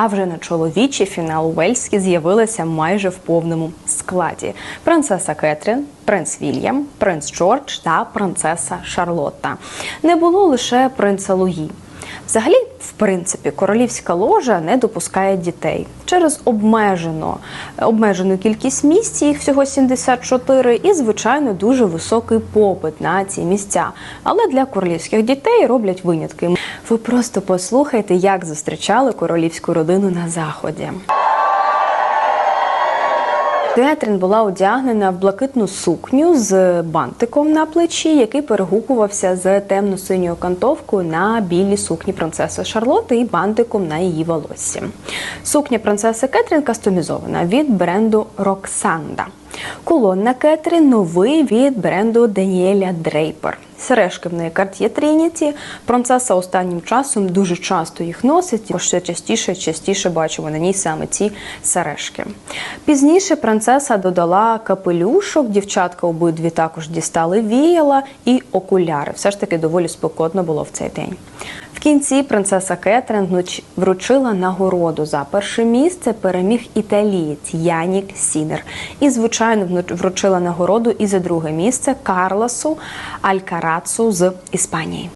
А вже на чоловічі фінал Уельські з'явилися майже в повному складі: принцеса Кетрін, принц Вільям, принц Джордж та принцеса Шарлотта. Не було лише принца Луї. Взагалі, принципі, королівська ложа не допускає дітей через обмежено, обмежену кількість місць, їх всього 74, і, звичайно, дуже високий попит на ці місця. Але для королівських дітей роблять винятки. Ви просто послухайте, як зустрічали королівську родину на заході. Кетрін була одягнена в блакитну сукню з бантиком на плечі, який перегукувався з темно-синьою кантовкою на білій сукні принцеси Шарлоти і бантиком на її волоссі. Сукня принцеси Кетрін кастомізована від бренду Роксанда. Колонна Кетрін новий від бренду Даніеля Дрейпер. Сережки в неї Cartier Trinity. Принцеса останнім часом дуже часто їх носить. Бо ще частіше частіше бачимо на ній саме ці сережки. Пізніше принцеса додала капелюшок, дівчатка обидві також дістали віяла і окуляри. Все ж таки доволі спекотно було в цей день. В кінці принцеса Кетрін внуч- вручила нагороду за перше місце. Переміг італієць Янік Сінер. І, звичайно, вну- вручила нагороду і за друге місце Карлосу Алькарацу з Іспанії.